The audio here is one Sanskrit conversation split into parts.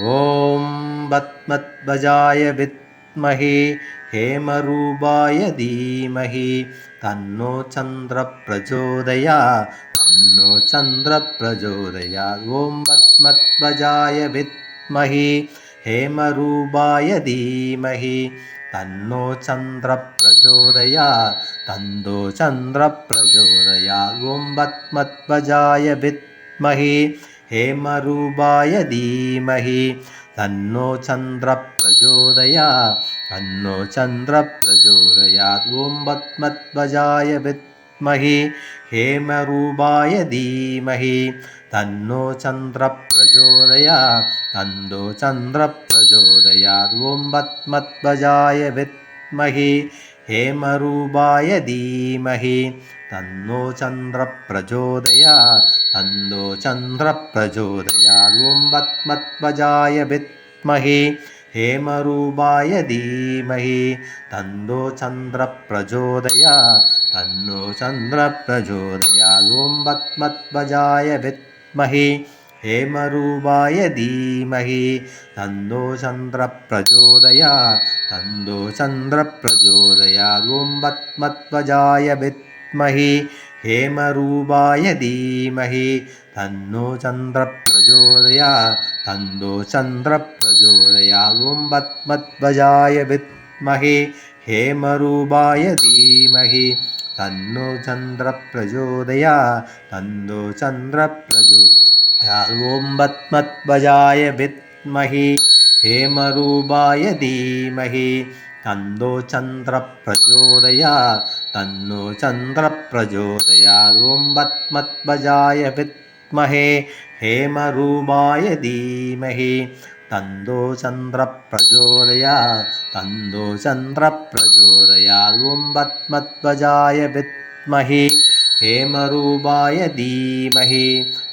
ॐ बत्मद्वजाय विद्महे हेमरूपाय धीमहि तन्नो चन्द्रप्रचोदया तन्नो चन्द्रप्रचोदया। ॐ बत्मद्वजाय विद्महे हेमरूपाय धीमहि तन्नो चन्द्रप्रचोदया तन्दो चन्द्रप्रचोदया। ॐ बत्मध्वजाय विद्महे हेमरूपाय धीमहि। तन्नो चन्द्रप्रचोदया तन्नो चन्द्रप्रचोदयात् ॐ पद्मध्वजाय विद्महे। हेमरूपाय धीमहि तन्नो चन्द्रप्रचोदया तन्दो चन्द्रप्रचोदयात् ॐ पद्मध्वजाय विद्महे हेमरूपाय धीमहि तन्नो चन्द्रप्रचोदया ॐ पद्मध्वजाय विद्महे हेमरूपाय धीमहि तन्दो चन्द्रप्रचोदया तन्नो पद्मध्वजाय विद्महे हेमरूपाय धीमहि। तन्दो चन्द्रप्रचोदया तन्दो चन्द्रप्रचोदयात् ॐ पद्मध्वजाय विद्महे। हेमरूपाय धीमहि तन्नो चन्द्रप्रचोदया तन्दो चन्द्रप्रचोदया ॐ पद्मध्वजाय विद्महे। हेमरूपाय धीमहि तन्नो चन्द्रप्रचोदया तन्दो चन्द्रप्रचोदया ॐ पद्मध्वजाय विद्महे हेमरूपाय धीमहि। तन्दो चन्द्रप्रचोदया तन्नो चन्द्रप्रचोदयात् पद्मध्वजाय विद्महे हेमरूपाय धीमहि। तन्दो चन्द्रप्रचोदया तन्दो चन्द्रप्रचोदयात् पद्मध्वजाय विद्महे हेमरूपाय धीमहि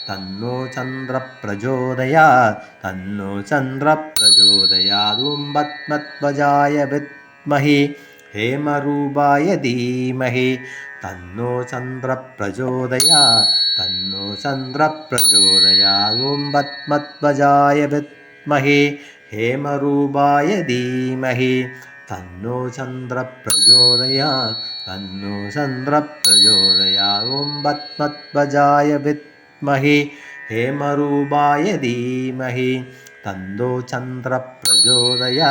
तन्नो चन्द्रप्रचोदया तन्नो चन्द्रप्रचोदयात् ॐ पद्मध्वजाय विद्महे हेमरूपाय धीमहि तन्नो चन्द्रप्रचोदया तन्नो चन्द्रप्रचोदया ॐ पद्मध्वजाय विद्महे हेमरूपाय धीमहि तन्नो चन्द्रप्रचोदया तन्नो चन्द्रप्रचोदया ॐ पद्मध्वजाय विद्महे हेमरूपाय धीमहि। तन्दो चन्द्रप्रचोदया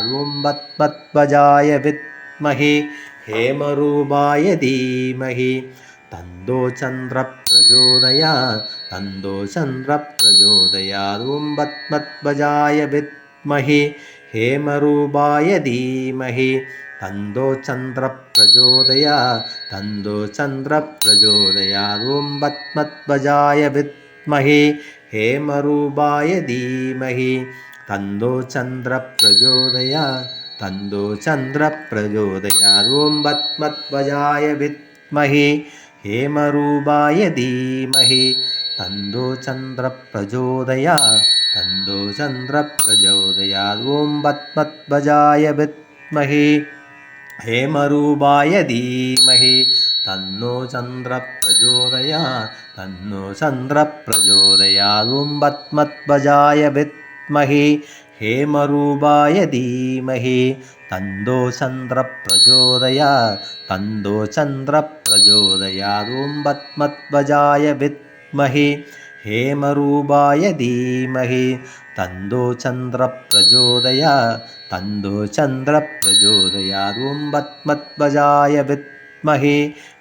ॐ पद्मध्वजाय विद्महे हेमरूपाय धीमहि। तन्दो चन्द्रप्रचोदया तन्दो चन्द्रप्रचोदया ॐ पद्मध्वजाय विद्महे हेमरूपाय धीमहि। तन्दो चन्द्रप्रचोदया तन्दो ॐ पद्मध्वजाय विद्महे। हेमरूपाय धीमहि। तन्दो चन्द्रप्रचोदया तन्दो ॐ पद्मध्वजाय विद्महे। हेमरूपाय धीमहि। तन्दो चन्द्रप्रचोदया तन्दो चन्द्रप्रचोदया ॐ पद्मध्वजाय विद्महे हेमरूपाय धीमहि तन्नो चन्द्रप्रचोदया तन्नो चन्द्रप्रचोदया ॐ पद्मध्वजाय विद्महे हेमरूपाय धीमहि तन्दो चन्द्रप्रचोदया तन्दो पद्मध्वजाय विद्महे हेमरूपाय धीमहि। तन्दो चन्द्रप्रचोदया तन्दो चन्द्रप्रचोदया ॐ पद्मध्वजाय विद्महे।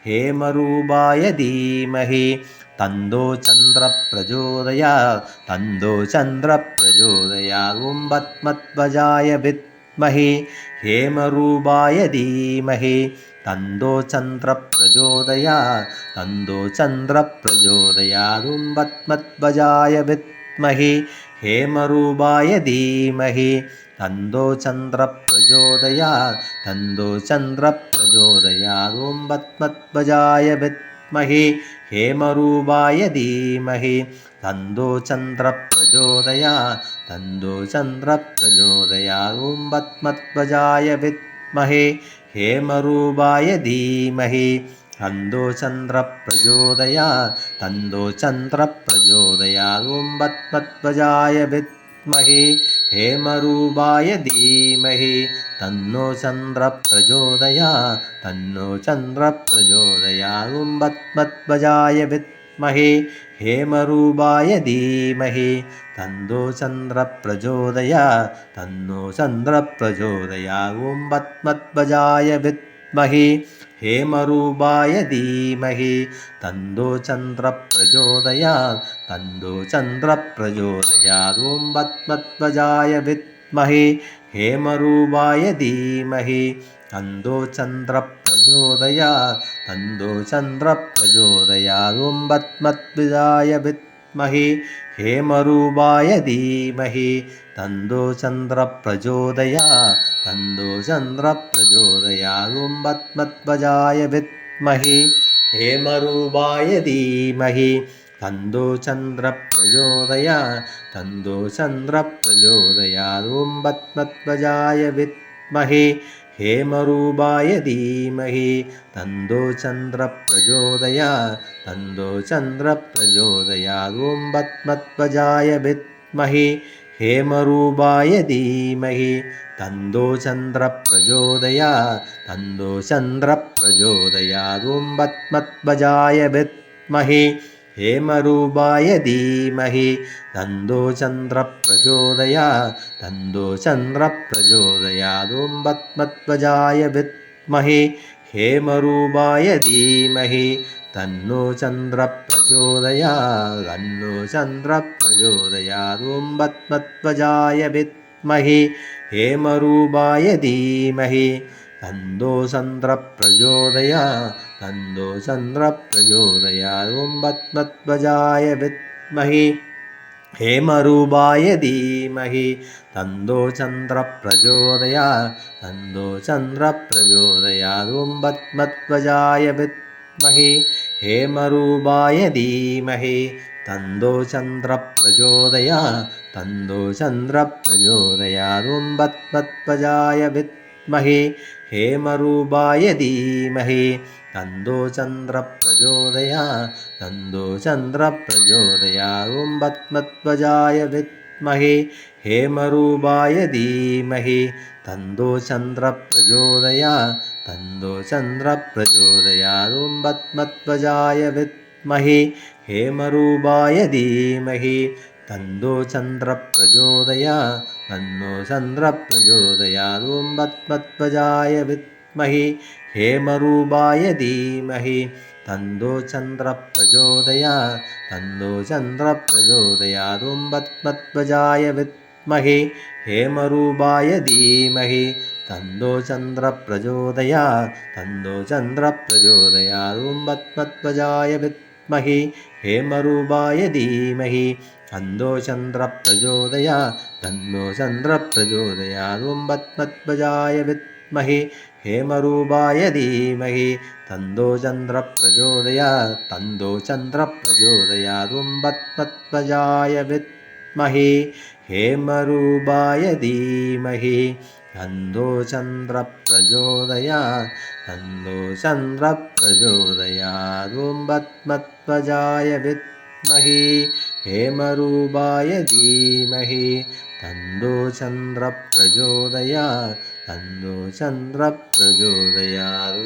हेमरूपाय धीमहि। तन्दो चन्द्रप्रचोदया तन्दो चन्द्रप्रचोदया ॐ पद्मध्वजाय विद्महे। हेमरूपाय धीमहि तन्दो चन्द्रप्रचोदया तन्दो चन्द्रप्रचोदया ॐ पद्मध्वजाय विद्महे हेमरूपाय धीमहि। तन्दो चन्द्रप्रचोदया तन्दो चन्द्रप्रचोदया ॐ पद्मध्वजाय विद्महे हेमरूपाय धीमहि। तन्दो चन्द्रप्रचोदया तन्दो चन्द्रप्रचोदया ॐ पद्मध्वजाय विद्महे हेमरूपाय धीमहि। तन्दो चन्द्रप्रचोदयात् तन्दो बत्मध्वजाय विद्महे। हेमरूपाय धीमहि। तन्नो चन्द्रप्रचोदयात् तन्नो चन्द्रप्रचोदयात् ॐ बत्मध्वजाय विद्महे हेमरूपाय धीमहि। तन्दो चन्द्रप्रचोदयात् तन्नो चन्द्रप्रचोदयात् ॐ बत्मध्वजाय विद्महे। हेमरूपाय धीमहि। तन्दो चन्द्रप्रचोदयात् तन्दो चन्द्रप्रचोदयात् ॐ पद्मध्वजाय विद्महे। हेमरूपाय धीमहि। तन्दो चन्द्रप्रचोदयात् तन्दो चन्द्रप्रचोदयात् ॐ पद्मध्वजाय विद्महे हेमरूपाय धीमहि। तन्दो चन्द्रप्रचोदयात् तन्दो चन्द्रप्रचोदयात् ॐ पद्मध्वजाय विद्महे हेमरूपाय धीमहि। तन्दो चन्द्रप्रचोदयात् तन्दो चन्द्रप्रचोदयात् ॐ पद्मध्वजाय विद्महे हेमरूपाय धीमहि। तन्दो चन्द्रप्रचोदयात् तन्दो ॐ पद्मध्वजाय विद्महे। हेमरूपाय धीमहि। तन्दो चन्द्रप्रचोदयात् तन्दो चन्द्रप्रचोदयात् ॐ पद्मध्वजाय विद्महे हेमरूपाय धीमहि। तन्दो चन्द्रप्रचोदयात् तन्दो चन्द्रप्रचोदयात् ॐ पद्मध्वजाय विद्महे। हेमरूपाय धीमहि तन्नो चन्द्रप्रचोदयात् तन्नो चन्द्रप्रचोदयात् ॐ पद्मध्वजाय विद्महे। हेमरूपाय धीमहि तन्दो चन्द्रप्रचोदयात् तन्दो चन्द्रप्रचोदयात् ॐ पद्मध्वजाय विद्महे हेमरूपाय धीमहि तन्दो चन्द्रप्रचोदयात् तन्दो चन्द्रप्रचोदयात् ॐ पद्मध्वजाय विद्महे हेमरूपाय धीमहि तन्दो चन्द्रप्रचोदयात् तन्दो चन्द्रप्रचोदयात् ॐ पद्मध्वजाय विद्महे हेमरूपाय धीमहि। तन्दो चन्द्रप्रचोदयात् तन्दो चन्द्रप्रचोदयात् ॐ पद्मध्वजाय विद्महे। हेमरूपाय धीमहि। तन्दो चन्द्रप्रचोदयात् तन्दो चन्द्रप्रचोदयात् ॐ पद्मध्वजाय विद्महे। हेमरूपाय धीमहि तन्दो चन्द्रप्रचोदयात् तन्नो चन्द्रप्रचोदयात् ॐ पद्मध्वजाय विद्महे हेमरूपाय धीमहि तन्दो चन्द्रप्रचोदयात् तन्दो चन्द्रप्रचोदयात् ॐ पद्मध्वजाय विद्महे हेमरूपाय धीमहि तन्दो चन्द्रप्रचोदयात् तन्दो चन्द्रप्रचोदयात् ॐ पद्मध्वजाय विद्महे हेमरूपाय धीमहि तन्दो चन्द्रप्रचोदयात् तन्नो चन्द्रप्रचोदयात् ॐ पद्मध्वजाय विद्महे हेमरूपाय धीमहि। तन्दो चन्द्रप्रचोदयात् तन्दो चन्द्रप्रचोदयात् ॐ पद्मध्वजाय विद्महे हेमरूपाय धीमहि। तन्दो चन्द्रप्रचोदयात् तन्दो चन्द्रप्रचोदयात् ॐ पद्मध्वजाय विद्महे हेमरूपाय धीमहि तन्दो चन्द्रप्रचोदयात् तन्दो चन्द्रप्रचोदयात्